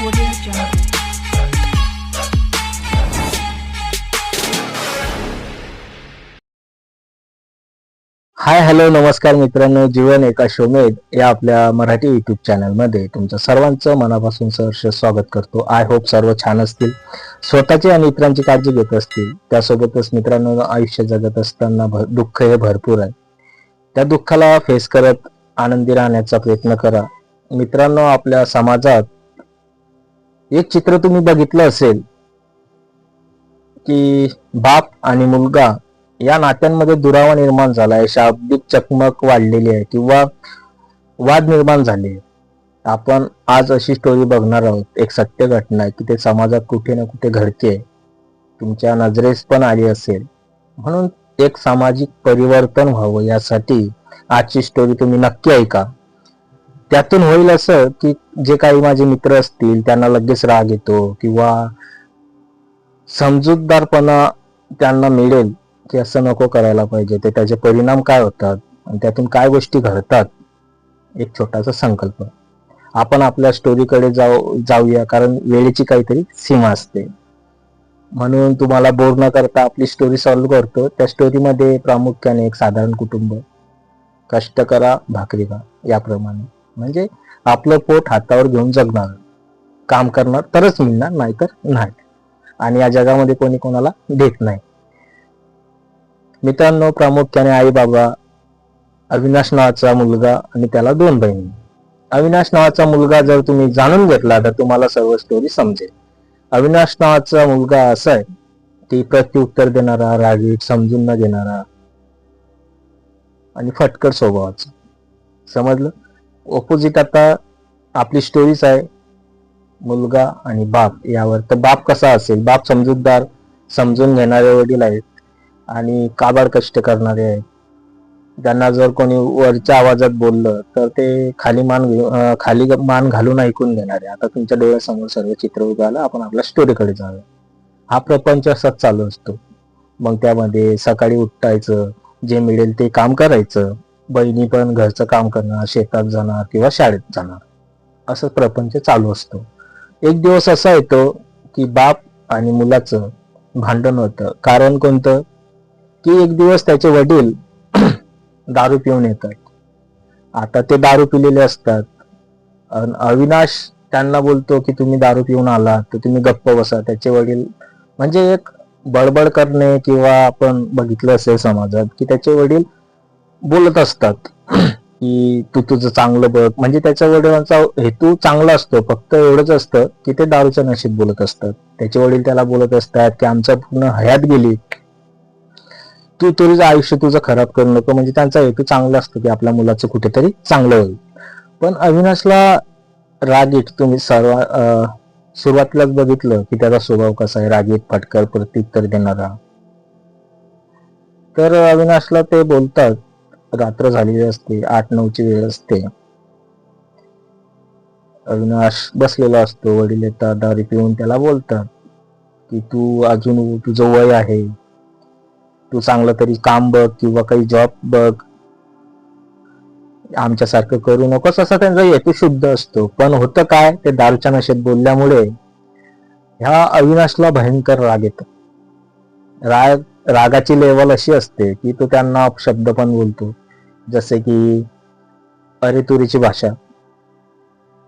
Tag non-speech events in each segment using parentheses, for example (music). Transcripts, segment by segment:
Audio Jungle. Hi hello नमस्कार मित्रांनो. जीवन एका शोमेद या आपल्या मराठी युट्यूब चॅनलमध्ये तुमचं सर्वांचं मनापासून सहर्ष स्वागत करतो. आय होप सर्व छान असतील. स्वतःची आणि इतरांची काळजी घेत असतील. त्यासोबतच मित्रांनो आयुष्य जगत असताना दुःख हे भरपूर आहे. त्या दुःखाला फेस करत आनंदी राहण्याचा प्रयत्न करा. मित्रांनो आपल्या समाजात एक चित्र तुम्ही बघितलं असेल की बाप आणि मुलगा या नात्यांमध्ये दुरावा निर्माण झालाय शाब्दिक चकमक वाढलेली आहे किंवा वाद निर्माण झाले. आपण आज अशी स्टोरी बघणार आहोत. एक सत्य घटना आहे की ते समाजात कुठे ना कुठे घडते. तुमच्या नजरेस पण आली असेल. म्हणून एक सामाजिक परिवर्तन व्हावं यासाठी आजची स्टोरी तुम्ही नक्की ऐका. त्यातून होईल असं की जे काही माझे मित्र असतील त्यांना लगेच राग येतो किंवा समजूतदारपणा त्यांना मिळेल की असं नको करायला पाहिजे. ते त्याचे परिणाम काय होतात आणि त्यातून काय गोष्टी घडतात एक छोटासा संकल्प. आपण आपल्या स्टोरीकडे जाऊ जाऊया कारण वेळेची काहीतरी सीमा असते. म्हणून तुम्हाला बोर न करता आपली स्टोरी सॉल्व्ह करतो. त्या स्टोरीमध्ये प्रामुख्याने एक साधारण कुटुंब. कष्ट करा भाकरी का याप्रमाणे. म्हणजे आपलं पोट हातावर घेऊन जगणार. काम करणार तरच मिळणार नाहीतर नाही. आणि या जगामध्ये कोणी कोणाला देत नाही. मित्रांनो प्रामुख्याने आई बाबा अविनाश नावाचा मुलगा आणि त्याला दोन बहिणी. अविनाश नावाचा मुलगा जर तुम्ही जाणून घेतला तर तुम्हाला सर्व स्टोरी समजेल. अविनाश नावाचा मुलगा असा आहे की प्रत्युत्तर देणारा रागीट समजून न घेणारा आणि फटकट स्वभावाचा. समजलं? ऑपोजिट आता आपली स्टोरीच आहे. मुलगा आणि बाप यावर. तर बाप कसा असेल? बाप समजूतदार समजून घेणारे वडील आहेत आणि काबाड कष्ट करणारे आहेत? त्यांना जर कोणी वरच्या आवाजात बोललं तर ते खाली मान खाली मान घालून ऐकून घेणारे. आता तुमच्या डोळ्यासमोर सर्व चित्र उभं आलं आपण आपल्या स्टोरीकडे जाऊया. हा प्रपंच असाच चालू असतो. मग त्यामध्ये सकाळी उठायचं जे मिळेल ते काम करायचं. बहिणी पण घरचं काम करणार शेतात जाणार किंवा शाळेत जाणार. असं प्रपंच चालू असतो. एक दिवस असा येतो की बाप आणि मुलाचं भांडण होतं. कारण कोणतं? की एक दिवस त्याचे वडील (clears throat) दारू पिऊन येतात. आता ते दारू पिलेले असतात. अन अविनाश त्यांना बोलतो की तुम्ही दारू पिऊन आलात तर तुम्ही गप्प बसा. त्याचे वडील म्हणजे एक बडबड करणे किंवा आपण बघितलं असेल समाजात की त्याचे वडील बोलत असतात की तू तुझं चांगलं बघ. म्हणजे त्याच्या वडिलांचा हेतू चांगला असतो. फक्त एवढंच असतं की ते दारूच्या नशीब बोलत असतात. त्याचे वडील त्याला बोलत असतात की आमचा पूर्ण हयात गेली. तू तुझं आयुष्य तुझं खराब करू नको. म्हणजे त्यांचा हेतू चांगला असतो की आपल्या मुलाचं कुठेतरी चांगलं होईल. पण अविनाशला रागीट तुम्ही सर्व अं, सुरुवातीलाच बघितलं की त्याचा स्वभाव कसा आहे. रागीट फटकर प्रत्युत्तर देणारा. तर अविनाशला ते बोलतात रात्र झालेली असते आठ नऊची वेळ असते. अविनाश बसलेला असतो वडील येतात दारी पिऊन त्याला बोलतात की तू अजून तुझं वय आहे. तू चांगलं तरी काम बघ किंवा काही जॉब बघ. आमच्यासारखं करू नकोस. असा त्यांचा हेतू शुद्ध असतो. पण होतं काय? ते दारूच्या नशेत बोलल्यामुळे ह्या अविनाशला भयंकर राग येतो. राग रागाची लेवल अशी असते की तो त्यांना शब्द पण बोलतो. जसे की अरे तुरीची भाषा.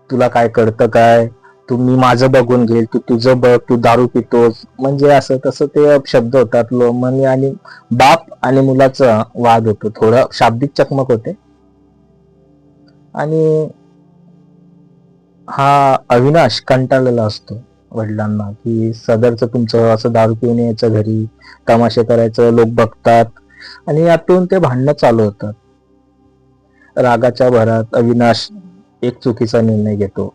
तुला काय कळतं काय? तू मी माझं बघून घेईल तू तुझं बघ तू दारू पितोस. म्हणजे असं तसं ते शब्द होतात. लो मनी आणि बाप आणि मुलाचा वाद होतो. थोडं शाब्दिक चकमक होते. आणि हा अविनाश कंटाळलेला असतो वडिलांना की सदरचं तुमचं असं दारू पिऊन यायचं घरी तमाशे करायचं लोक बघतात. आणि यातून ते भांडणं चालू होतात. रागाच्या भरात अविनाश एक चुकीचा निर्णय घेतो.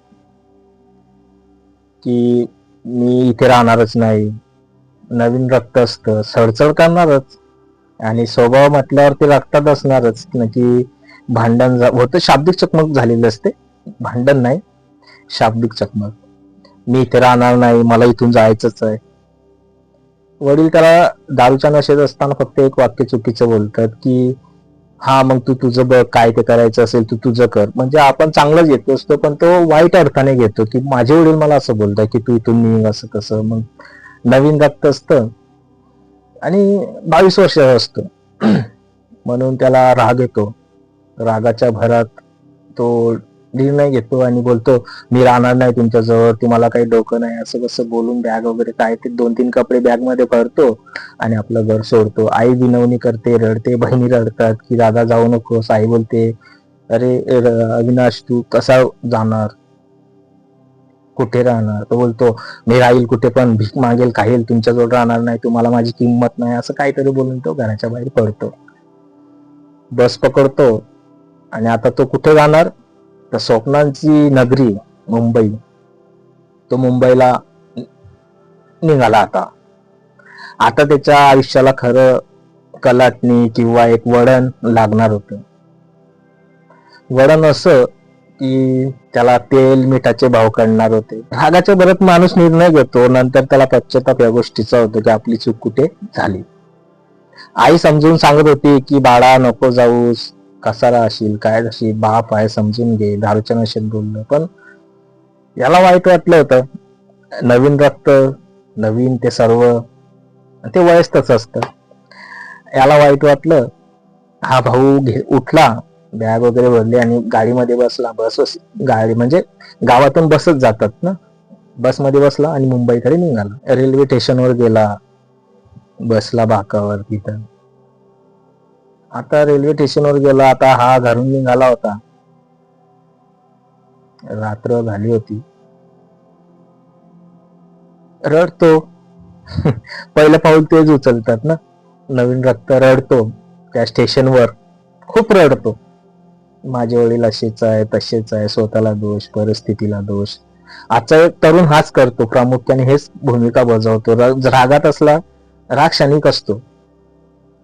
की मी इथे राहणारच नाही. नवीन रक्त असतं. सडचड करणारच. आणि स्वभाव म्हटल्यावर ते रक्तात असणारच. न की भांडण झा- होतं शाब्दिक चकमक झालेली असते. भांडण नाही. शाब्दिक चकमक. मी इथे राहणार नाही. मला इथून जायचंच आहे. वडील त्याला दारूच्या नशेत असताना फक्त एक वाक्य चुकीचं बोलतात की हा मग तू तुझं बघ काय ते करायचं असेल तू तुझं कर. म्हणजे आपण चांगलंच घेतो असतो पण तो वाईट अर्थाने घेतो. की माझे वडील मला असं बोलतात की तू इथून निघ असं कसं मग नवीन रक्त असतं आणि बावीस वर्षाचा असतो. (clears throat) म्हणून त्याला राग येतो. रागाच्या भरात तो निर्णय घेतो आणि बोलतो मी राहणार नाही तुमच्याजवळ तुम्हाला काही डोकं नाही असं कसं बोलून बॅग वगैरे काय ते दोन तीन कपडे बॅगमध्ये भरतो आणि आपलं घर सोडतो. आई विनवणी करते रडते बहिणी रडतात की दादा जाऊ नकोस आई बोलते अरे अविनाश तू कसा जाणार? कुठे राहणार? तो बोलतो मी राहील कुठे पण भीक मागेल काही तुमच्याजवळ राहणार नाही तुम्हाला माझी किंमत नाही असं काहीतरी बोलून तो घराच्या बाहेर पडतो. बस पकडतो आणि आता तो कुठे जाणार? तर स्वप्नांची नगरी मुंबई. तो मुंबईला निघाला आता. आता त्याच्या आयुष्याला खरं कलाटणी किंवा एक वळण लागणार होत. वळण असं की त्याला तेल मिठाचे भाव काढणार होते. रागाच्या बरत माणूस निर्णय घेतो नंतर त्याला पश्चाताप या गोष्टीचा होतो की आपली चूक कुठे झाली. आई समजून सांगत होती की बाळा नको जाऊस. कसारा असेल काय असेल बाप आहे समजून घे दारूच्या नशेत बोललं पण याला वाईट वाटलं होतं. नवीन रक्त नवीन ते सर्व ते वयस्तच असतं. याला वाईट वाटलं. हा भाऊ घे उठला बॅग वगैरे भरली आणि गाडीमध्ये बसला. बस गाडी म्हणजे गावातून बसच जातात ना. बसमध्ये बसला आणि मुंबईकडे निघाला. रेल्वे स्टेशनवर गेला. बसला बाकावर तिथं. आता रेल्वे स्टेशनवर गेलो आता हा घरून निघाला होता. रात्र झाली होती. रडतो. (laughs) पहिलं पाऊल तेच उचलतात ना. नवीन रक्त रडतो त्या स्टेशनवर खूप रडतो. माझे वडील असेच आहे तसेच आहे. स्वतःला दोष परिस्थितीला दोष. आजचा एक तरुण हाच करतो. प्रामुख्याने हेच भूमिका बजावतो. रागात असला राग क्षणिक असतो.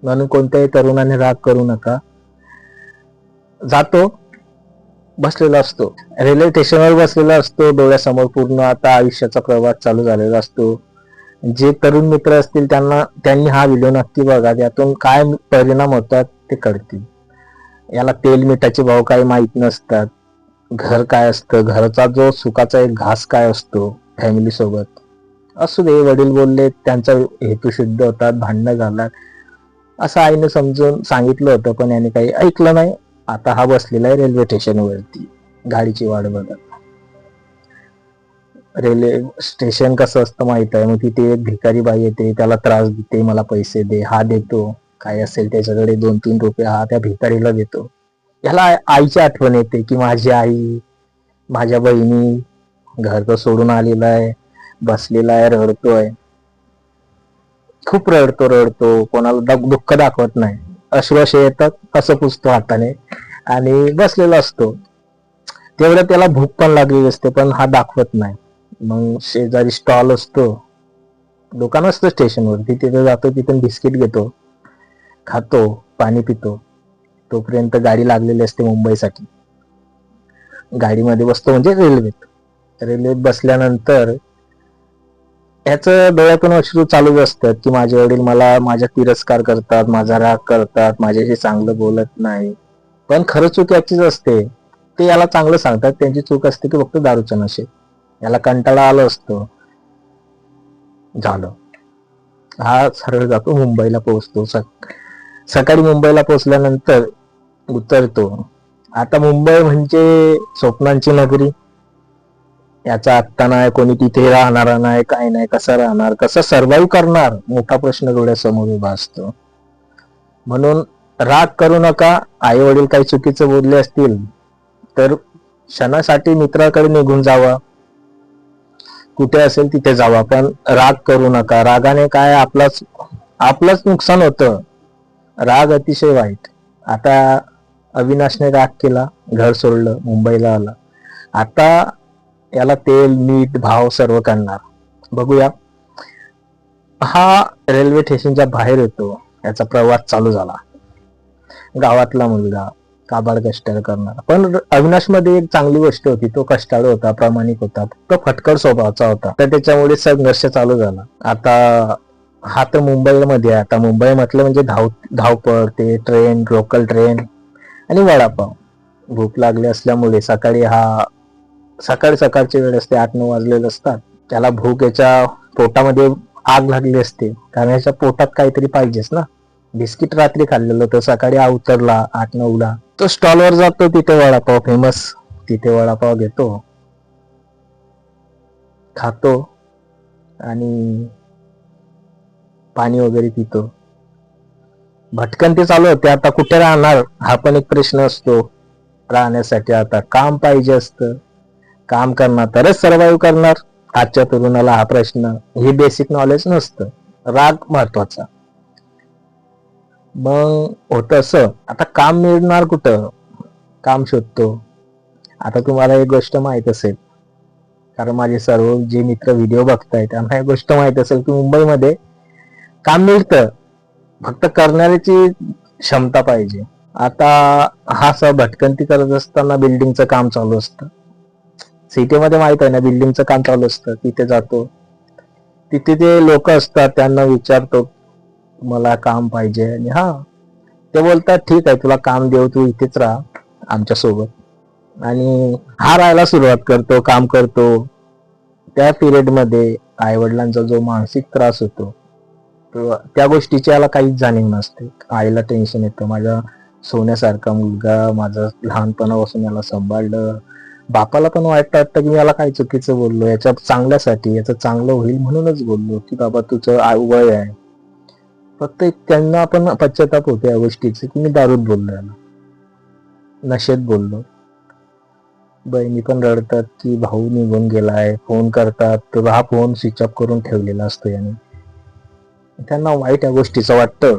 म्हणून कोणत्याही तरुणाने राग करू नका. जातो बसलेला असतो. रेल्वे स्टेशनवर बसलेला असतो डोळ्यासमोर पूर्ण आता आयुष्याचा प्रवास चालू झालेला असतो. जे तरुण मित्र असतील त्यांना त्यांनी हा व्हिडिओ नक्की बघा यातून काय परिणाम होतात ते कळतील. याला तेल मिठाचे भाव काही माहीत नसतात. घर काय असतं? घरचा जो सुखाचा एक घास काय असतो? फॅमिली सोबत. असू दे वडील बोलले त्यांचा हेतू शुद्ध होतात भांडणं झालात असं आईने समजून सांगितलं होतं पण याने काही ऐकलं नाही. आता हा बसलेला आहे रेल्वे स्टेशनवरती गाडीची वाट बघत. रेल्वे स्टेशन कसं असतं माहीत आहे? मग तिथे एक भिकारी बाई येते त्याला त्रास देते मला पैसे दे हा देतो. काय असेल त्याच्याकडे दोन तीन रुपये हा त्या भिकारीला देतो. याला आईची आठवण येते की माझी आई माझ्या बहिणी घर तर सोडून आलेला आहे बसलेला आहे रडतोय. खूप रडतो रडतो. कोणाला दुःख दाखवत नाही. अश्रू येतात असं पुसतो हाताने. आणि बसलेला असतो. तेवढं त्याला भूक पण लागलेली असते पण हा दाखवत नाही. मग शेजारी स्टॉल असतो. दुकान असतं स्टेशनवरती तिथे जातो तिथून बिस्किट घेतो. खातो पाणी पितो. तोपर्यंत गाडी लागलेली असते मुंबईसाठी. गाडीमध्ये बसतो म्हणजे रेल्वेत रेल्वेत बसल्यानंतर याच डोळ्यातून अश्रू चालूच असतात की माझे वडील मला माझ्या तिरस्कार करतात माझा राग करतात माझ्याशी चांगलं बोलत नाही. पण खरं चूक याचीच असते. ते याला चांगलं सांगतात त्यांची चूक असते की फक्त दारूच्या नशे. याला कंटाळा आला असतो. झालं. हा सरळ जातो मुंबईला पोहोचतो. सक- सकाळी मुंबईला पोहोचल्यानंतर उतरतो. आता मुंबई म्हणजे स्वप्नांची नगरी. याचा आत्ता नाही कोणी तिथे राहणार नाही काय नाही कसं राहणार कसं सर्वाईव्ह करणार? मोठा प्रश्न डोळ्यासमोर उभा असतो. म्हणून राग करू नका आई वडील काही चुकीचं बोलले असतील तर क्षणासाठी मित्राकडे निघून जावा. कुठे असेल तिथे जावा पण राग करू नका. रागाने काय आपलाच आपलंच नुकसान होतं. राग अतिशय वाईट. आता अविनाशने राग केला घर सोडलं मुंबईला आला. आता याला तेल मीठ भाव सर्व करणार. बघूया. हा रेल्वे स्टेशनच्या बाहेर येतो. याचा प्रवास चालू झाला. गावातला मुलगा काबाड कष्ट करणार. पण अविनाशमध्ये एक चांगली गोष्ट होती. तो कष्टाळू होता प्रामाणिक होता. तो फटकड स्वभावाचा होता. तर त्याच्यामुळे संघर्ष चालू झाला. आता हा तर मुंबईमध्ये आहे. आता मुंबई म्हटलं म्हणजे धाव धावपळ ते ट्रेन लोकल ट्रेन आणि वडापाव. भूक लागली असल्यामुळे सकाळी हा सकाळी सकाळची वेळ असते आठ नऊ वाजलेले असतात. त्याला भूक याच्या पोटामध्ये आग लागली असते. कारण याच्या पोटात काहीतरी पाहिजेच ना. बिस्किट रात्री खाल्लेलं तर सकाळी हा उतरला आठ नऊला. तो स्टॉलवर जातो तिथे वडापाव फेमस. तिथे वडापाव घेतो. खातो. आणि पाणी वगैरे पितो. भटकंती चालू होते. आता कुठे राहणार? हा पण एक प्रश्न असतो. राहण्यासाठी आता काम पाहिजे असतं. काम करणार तरच सर्वाईव्ह करणार. आजच्या तरुणाला हा प्रश्न हे बेसिक नॉलेज नसतं. राग महत्त्वाचा. मग होत असं आता काम मिळणार कुठं? काम शोधतो. आता तुम्हाला एक गोष्ट माहीत असेल. कारण माझे सर्व जे मित्र व्हिडिओ बघतायत त्यांना एक गोष्ट माहीत असेल की मुंबईमध्ये काम मिळतं. फक्त करणाऱ्याची क्षमता पाहिजे. आता हा स भटकंती करत असताना बिल्डिंगचं काम चालू असतं. सिटीमध्ये माहीत आहे ना बिल्डिंगचं काम चालू असतं तिथे जातो. तिथे ते लोक असतात त्यांना विचारतो मला काम पाहिजे. आणि हा ते बोलतात ठीक आहे तुला काम देऊ तू इथेच राहा आमच्यासोबत आणि हा राहायला सुरुवात करतो काम करतो. त्या पिरियडमध्ये आई वडिलांचा जो मानसिक त्रास होतो तो त्या गोष्टीची याला काहीच जाणीव नसते. आईला टेन्शन येतं माझ्या सोन्यासारखा मुलगा माझं लहानपणापासून याला सांभाळलं बापाला पण वाटतं वाटतं की मी याला काय चुकीचं बोललो याच्या चांगल्यासाठी याचं चांगलं होईल म्हणूनच बोललो की बाबा तुझं वय आहे. फक्त त्यांना पण पश्चाताप होतो या गोष्टीचे की मी दारूत बोललो याला. नशेत बोललो. बहिणी पण रडतात की भाऊ निघून गेलाय फोन करतात तर हा फोन स्विच ऑफ करून ठेवलेला असतो याने. त्यांना वाईट या गोष्टीचं वाटतं.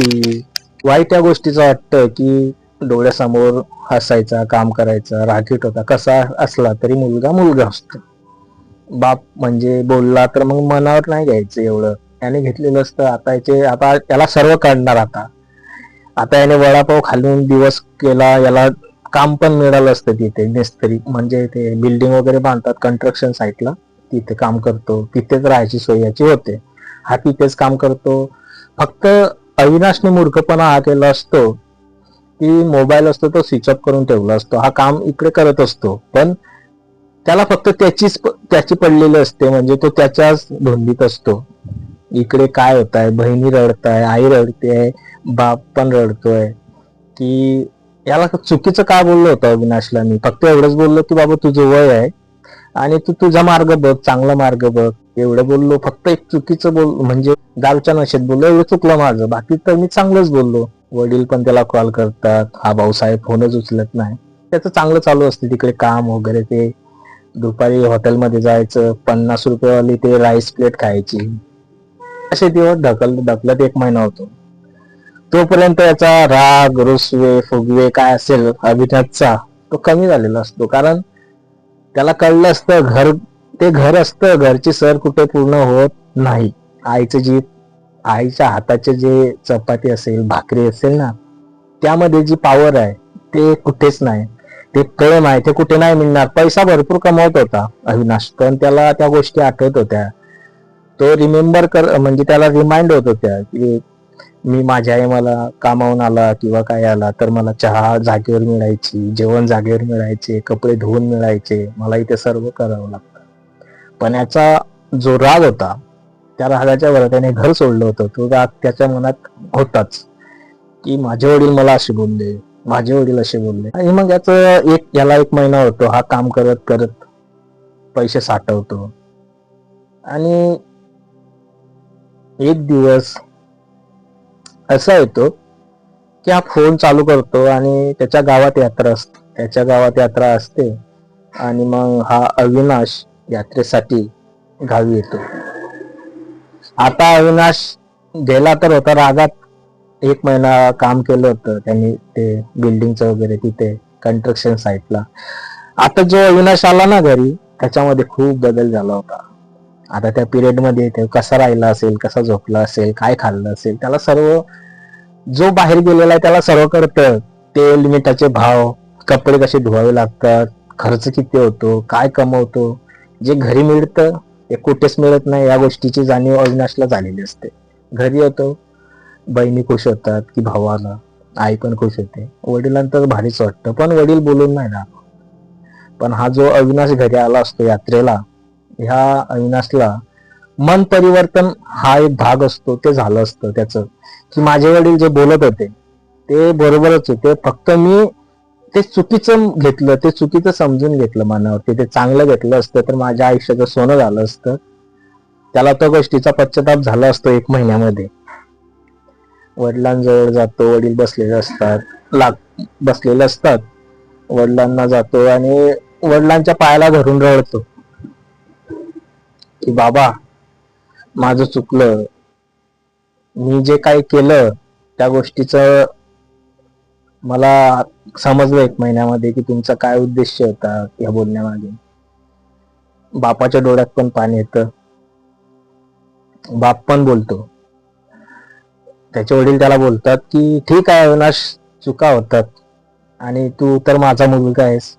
की वाईट या गोष्टीचं वाटतं की डोळ्यासमोर हसायचा काम करायचा रागीट होता. कसा असला तरी मुलगा मुलगा असतो. बाप म्हणजे बोलला तर मग मनावर नाही घ्यायचं एवढं. त्याने घेतलेलं असतं. आता याचे आता याला सर्व काढणार आता. आता याने वडापाव खालून दिवस केला याला काम पण मिळालं असतं तिथे मिस्त्री म्हणजे ते बिल्डिंग वगैरे बांधतात कन्स्ट्रक्शन साईटला तिथे काम करतो. तिथेच राहायची सोय याची होते. हा तिथेच काम करतो. फक्त अविनाशने मूर्खपणा हा केला असतो. की मोबाईल असतो तो स्विच ऑफ करून ठेवला असतो. हा काम इकडे करत असतो. पण त्याला फक्त त्याचीच त्याची पडलेली असते. म्हणजे तो त्याच्याच धुंदीत असतो. इकडे काय होत आहे बहिणी रडताय आई रडते बाप पण रडतोय. की याला चुकीचं काय बोललो होतं अविनाशला मी? फक्त एवढंच बोललो की बाबा तुझं वय आहे आणि तू तुझा मार्ग बघ चांगला मार्ग बघ. एवढं बोललो फक्त एक चुकीचं बोल म्हणजे गावच्या नशेत बोललो एवढं चुकलं माझं. बाकी तर मी चांगलंच बोललो. वडील पण त्याला कॉल करतात. हा भाऊसाहेब फोनच उचलत नाही. त्याचं चांगलं चालू असते. तिकडे काम वगैरे ते दुपारी हॉटेलमध्ये जायचं. पन्नास रुपयेवाली ते राईस प्लेट खायची. असे दिवस ढकल ढकलत एक महिना होतो. तोपर्यंत याचा राग रुसवे फुगवे काय असेल अभिनाथचा तो कमी झालेला असतो. कारण त्याला कळलं असतं घर ते घर असतं. घरची सर कुठे पूर्ण होत नाही. आईचं जी आईच्या हाताचे जे चपाती असेल भाकरी असेल ना त्यामध्ये जी पॉवर आहे ते कुठेच नाही. ते प्रेम आहे ते कुठे नाही मिळणार. पैसा भरपूर कमवत होता अविनाश पण त्याला त्या गोष्टी आठवत होत्या. तो रिमेंबर कर म्हणजे त्याला रिमाइंड होत होत्या की मी माझ्या आई मला कामावून आला किंवा काय आला तर मला चहा जागेवर मिळायची जेवण जागेवर मिळायचे कपडे धुवून मिळायचे. मला इथे सर्व करावं लागतं. पण याचा जो राग होता त्या रागाच्या वर त्याने घर सोडलं होतं. तो राग त्याच्या मनात होताच. की माझे वडील मला असे बोलले माझे वडील असे बोलले. आणि मग याचं एक याला एक महिना होतो. हा काम करत करत पैसे साठवतो. आणि एक दिवस असा येतो की हा फोन चालू करतो आणि त्याच्या गावात यात्रा असते त्याच्या गावात यात्रा असते. आणि मग हा अविनाश यात्रेसाठी गावी येतो. आता अविनाश गेला तर होता रागात एक महिना काम केलं होतं त्यांनी ते बिल्डिंगचं वगैरे तिथे कन्स्ट्रक्शन साईटला आता जो अविनाश आला ना घरी त्याच्यामध्ये खूप बदल झाला होता. आता त्या पिरियडमध्ये कसा राहिला असेल कसा झोपला असेल काय खाल्लं असेल त्याला सर्व जो बाहेर गेलेला आहे त्याला सर्व कळतं. तेल मिठाचे भाव कपडे कसे धुवावे लागतात खर्च किती होतो काय कमवतो जे घरी मिळतं कुठेच मिळत नाही या गोष्टीची जाणीव अविनाशला झालेली असते. घरी येतो बहिणी खुश होतात की भाऊ आला आई पण खुश होते. वडिलांतर भारीच वाटतं पण वडील बोलून नाही ना पण हा जो अविनाश घरी आला असतो यात्रेला ह्या अविनाशला मन परिवर्तन हा एक भाग असतो ते झालं असतं त्याचं. की माझे वडील जे बोलत होते ते बरोबरच होते. फक्त मी ते चुकीचं घेतलं ते चुकीचं समजून घेतलं मनावरती. ते चांगलं घेतलं असतं तर माझ्या आयुष्याचं सोनं झालं असतं. त्याला त्या गोष्टीचा पश्चाताप झाला असतो एक महिन्यामध्ये. वडिलांजवळ जातो वडील बसलेले असतात लाग बसलेले असतात. वडिलांना जातो आणि वडिलांच्या पायाला धरून रडतो. की बाबा माझं चुकलं. मी जे काही केलं त्या गोष्टीचं मला समजलं एक महिन्यामध्ये की तुमचा काय उद्देश होता या बोलण्यामागे. बापाच्या डोळ्यात पण पाणी येतं. बाप पण बोलतो. त्याचे वडील त्याला बोलतात की ठीक आहे अविनाश चुका होतात. आणि तू तर माझा मुलगा आहेस.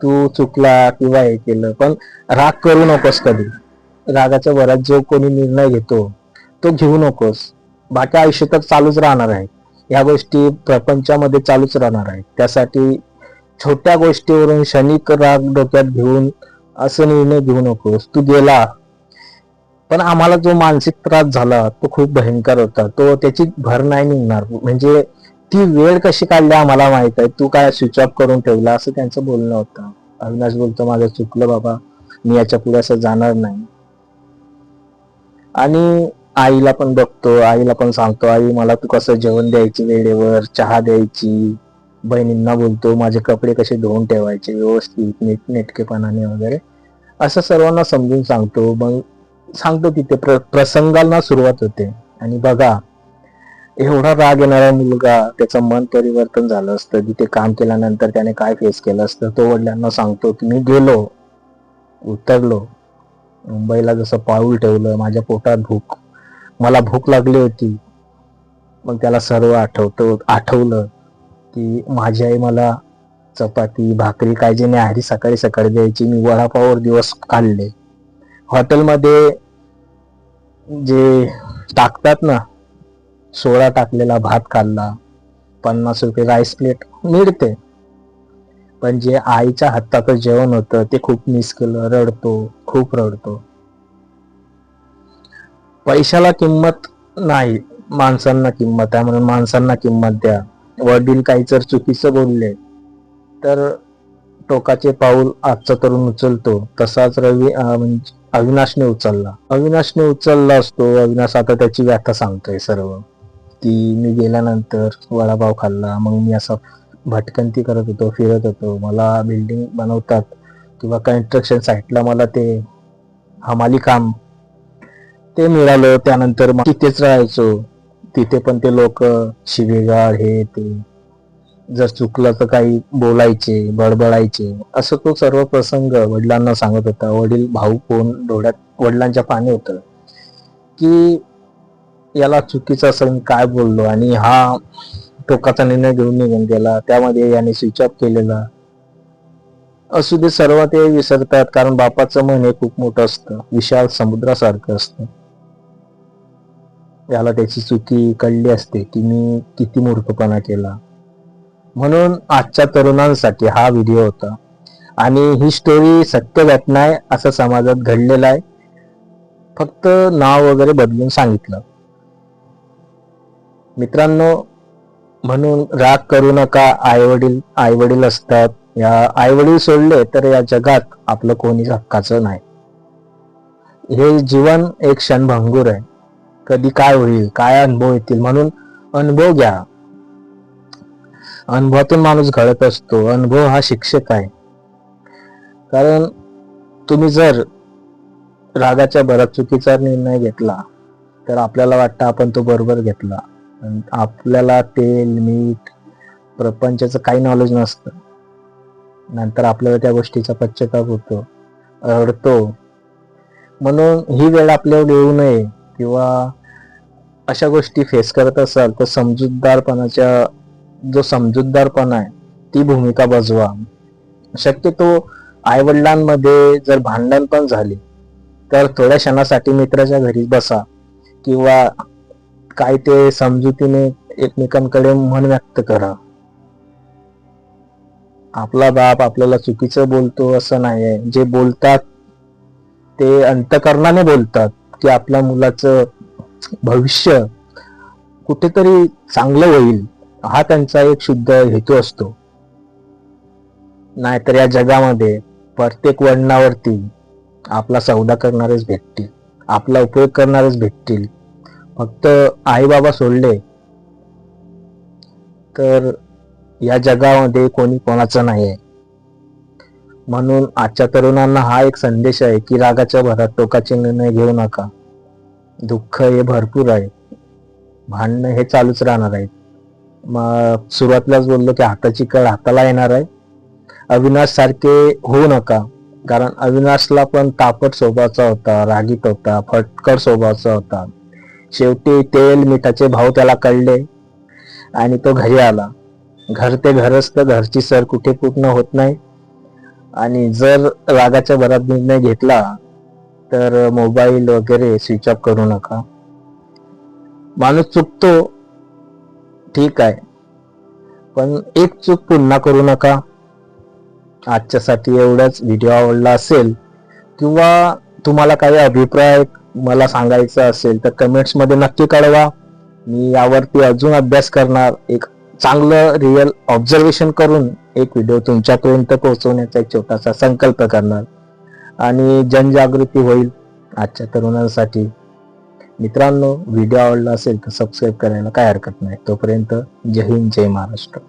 तू चुकला किंवा हे केलं. पण राग करू नकोस कधी. रागाच्या वरात जो कोणी निर्णय घेतो तो घेऊ नकोस. बाकी आयुष्य तर चालूच राहणार आहे. या गोष्टी प्रपंचामध्ये चालूच राहणार आहेत. त्यासाठी छोट्या गोष्टीवरून क्षणिक राग डोक्यात घेऊन असं निर्णय घेऊ नकोस. तू गेला. पण आम्हाला जो मानसिक त्रास झाला तो खूप भयंकर होता. तो त्याची भर नाही निघणार. म्हणजे ती वेळ कशी काढली आम्हाला माहीत आहे. तू काय स्विच ऑफ करून ठेवला असं त्यांचं बोलणं होतं. अविनाश बोलतो माझं चुकलं बाबा. मी याच्यापुढे असं जाणार नाही. आणि आईला पण बघतो आईला पण सांगतो आई मला तू कसं जेवण द्यायची वेळेवर चहा द्यायची? बहिणींना बोलतो माझे कपडे कसे धुवून ठेवायचे व्यवस्थित नीट नेटकेपणाने वगैरे. असं सर्वांना समजून सांगतो. मग सांगतो तिथे प्र प्रसंगांना सुरुवात होते. आणि बघा एवढा राग येणारा मुलगा त्याचं मन परिवर्तन झालं असतं तिथे काम केल्यानंतर त्याने काय फेस केलं असतं तो वडिलांना सांगतो की मी गेलो उतरलो मुंबईला जसं पाऊल ठेवलं माझ्या पोटात भूक मला भूक लागली होती. मग त्याला सर्व आठवतो आठवलं की माझी आई मला चपाती भाकरी काय जे न्याहारी सकाळी सकाळी द्यायची मी वडापावर दिवस काढले. हॉटेलमध्ये जे टाकतात ना सोळा टाकलेला भात खाल्ला पन्नास रुपये राईस प्लेट मिळते. पण जे आईच्या हाताचं जेवण होतं ते खूप मिस केलं रडतो खूप रडतो. पैशाला किंमत नाही माणसांना किंमत आहे म्हणून माणसांना किंमत द्या. वडील काही जर चुकीचं बोलले तर टोकाचे पाऊल आजचा तरुण उचलतो. तसाच रवी म्हणजे अविनाशने उचलला. अविनाशने उचलला असतो. अविनाश आता त्याची व्याख्या सांगतोय सर्व. की मी गेल्यानंतर वडापाव खाल्ला मग मी असा भटकंती करत होतो फिरत होतो. मला बिल्डिंग बनवतात किंवा कन्स्ट्रक्शन साईटला मला ते हमाली काम ते मिळालं त्यानंतर मग तिथेच राहायचो. तिथे पण ते लोक शिवेगाळ हे ते जर चुकलं तर काही बोलायचे बडबडायचे. असं तो सर्व प्रसंग वडिलांना सांगत होता. वडील भाऊ कोण डोळ्यात वडिलांच्या पाणी होतं. की याला चुकीचा सण काय बोललो? आणि हा टोकाचा निर्णय घेऊन निघून गेला. त्यामध्ये याने स्विच ऑफ केलेला. असू दे सर्व ते विसरतात. कारण बापाचं मन हे खूप मोठं असतं. विशाल समुद्रासारखं असतं. याला त्याची चुकी कळली असते की मी किती मूर्खपणा केला. म्हणून आजच्या तरुणांसाठी हा व्हिडिओ होता. आणि ही स्टोरी सत्य घटना आहे असं समाजात घडलेलं आहे. फक्त नाव वगैरे बदलून सांगितलं. मित्रांनो म्हणून राग करू नका आई वडील आई वडील असतात. या आई वडील सोडले तर या जगात आपलं कोणीच हक्काचं नाही. हे जीवन एक क्षणभंगूर आहे. कधी काय होईल काय अनुभव येतील म्हणून अनुभव घ्या. अनुभवातून माणूस घडत असतो. अनुभव हा शिक्षक आहे. कारण तुम्ही जर रागाच्या भरात चुकीचा निर्णय घेतला तर आपल्याला वाटतं आपण तो बरोबर घेतला. आपल्याला तेल मीठ प्रपंचाचं काही नॉलेज नसतं. नंतर आपल्याला त्या गोष्टीचा पश्चाताप होतो रडतो. म्हणून ही वेळ आपल्यावर येऊ नये. किंवा अशा गोष्टी फेस करत असाल तर समजूतदारपणाच्या जो समजूतदारपणा आहे ती भूमिका बजवा. शक्यतो आई वडिलांमध्ये जर भांडण पण झाली तर थोड्या क्षणासाठी मित्राच्या घरी बसा किंवा काय ते समजुतीने एकमेकांकडे मन व्यक्त करा. आपला बाप आपल्याला चुकीचं बोलतो असं नाहीये. जे बोलतात ते अंतकरणाने बोलतात. की आपल्या मुलाचं भविष्य कुठेतरी चांगलं होईल हा त्यांचा एक शुद्ध हेतू असतो. नाहीतर या जगामध्ये प्रत्येक वळणावरती आपला सौदा करणारेच भेटतील आपला उपयोग करणारेच भेटतील. फक्त आई बाबा सोडले तर या जगामध्ये कोणी कोणाचं नाही आहे म्हणून आजच्या तरुणांना हा एक संदेश आहे की रागाच्या भरात टोकाचे निर्णय घेऊ नका. दुःख हे भरपूर आहे. भांडणं हे चालूच राहणार आहेत. मग सुरुवातीलाच बोललो की हाताची कळ हाताला येणार आहे. अविनाश सारखे होऊ नका. कारण अविनाशला पण तापट स्वभावाचा होता रागीत होता फटकड स्वभावाचा होता. शेवटी तेल मिठाचे भाव त्याला कळले आणि तो घरी आला. घर ते घरच तर घरची सर कुठे पूर्ण होत नाही. आणि जर रागाच्या भरात निर्णय घेतला तर मोबाईल वगैरे स्विच ऑफ करू नका. माणूस चुकतो ठीक आहे. पण एक चूक पुन्हा करू नका. आजच्यासाठी एवढाच व्हिडिओ आवडला असेल किंवा तुम्हाला काही अभिप्राय मला सांगायचा असेल तर कमेंट्समध्ये नक्की कळवा. मी यावरती अजून अभ्यास करणार एक चांगलं रिअल ऑब्झर्वेशन करून एक व्हिडिओ तुमच्यापर्यंत पोहोचवण्याचा एक छोटासा संकल्प करणार. आणि जनजागृती होईल आजच्या तरुणांसाठी. मित्रांनो व्हिडिओ आवडला असेल तर सबस्क्राईब करायला काय हरकत नाही. तोपर्यंत जय हिंद जय महाराष्ट्र.